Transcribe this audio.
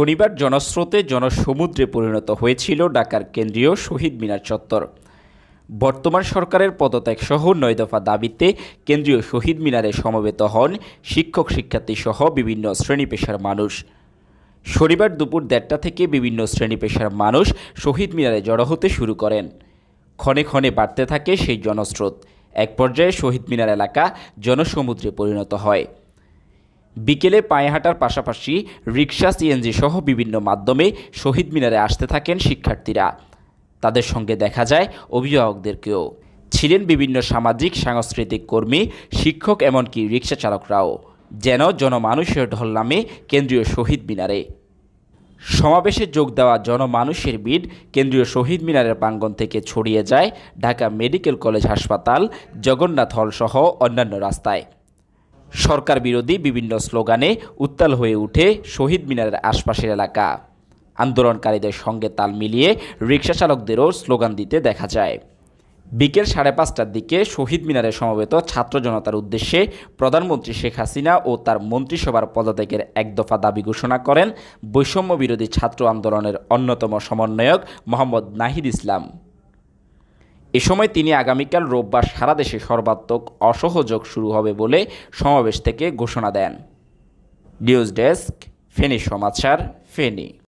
শনিবার জনস্রোতে জনসমুদ্রে পরিণত হয়েছিল ঢাকার কেন্দ্রীয় শহীদ মিনার চত্বর। বর্তমান সরকারের পদত্যাগ সহ নয় দফা দাবিতে কেন্দ্রীয় শহীদ মিনারে সমবেত হন শিক্ষক শিক্ষার্থী সহ বিভিন্ন শ্রেণি পেশার মানুষ। শনিবার দুপুর দেড়টা থেকে বিভিন্ন শ্রেণি পেশার মানুষ শহীদ মিনারে জড়ো হতে শুরু করেন। ক্ষণে ক্ষণে বাড়তে থাকে সেই জনস্রোত। এক পর্যায়ে শহীদ মিনার এলাকা জনসমুদ্রে পরিণত হয়। বিকেলে পায়ে হাঁটার পাশাপাশি রিক্সা সিএনজি সহ বিভিন্ন মাধ্যমে শহীদ মিনারে আসতে থাকেন শিক্ষার্থীরা। তাদের সঙ্গে দেখা যায় অভিভাবকদেরকেও। ছিলেন বিভিন্ন সামাজিক, সাংস্কৃতিক কর্মী, শিক্ষক এমনকি রিক্সা চালকরাও, যেন জনমানুষের ঢল নামে কেন্দ্রীয় শহীদ মিনারে। সমাবেশে যোগ দেওয়া জনমানুষের ভিড় কেন্দ্রীয় শহীদ মিনারের প্রাঙ্গণ থেকে ছড়িয়ে যায় ঢাকা মেডিকেল কলেজ হাসপাতাল, জগন্নাথ হল সহ অন্যান্য রাস্তায়। সরকার বিরোধী বিভিন্ন স্লোগানে উত্তাল হয়ে ওঠে শহীদ মিনারের আশপাশের এলাকা। আন্দোলনকারীদের সঙ্গে তাল মিলিয়ে রিক্সা চালকদেরও স্লোগান দিতে দেখা যায়। বিকেল সাড়ে পাঁচটার দিকে শহীদ মিনারে সমবেত ছাত্র জনতার উদ্দেশ্যে প্রধানমন্ত্রী শেখ হাসিনা ও তার মন্ত্রিসভার পদত্যাগের এক দফা দাবি ঘোষণা করেন বৈষম্য বিরোধী ছাত্র আন্দোলনের অন্যতম সমন্বয়ক মোহাম্মদ নাহিদ ইসলাম। এ সময় তিনি আগামীকাল রোববার সারা দেশে সর্বাত্মক অসহযোগ শুরু হবে বলে সমাবেশ থেকে ঘোষণা দেন। News desk, Feni Samachar, Feni.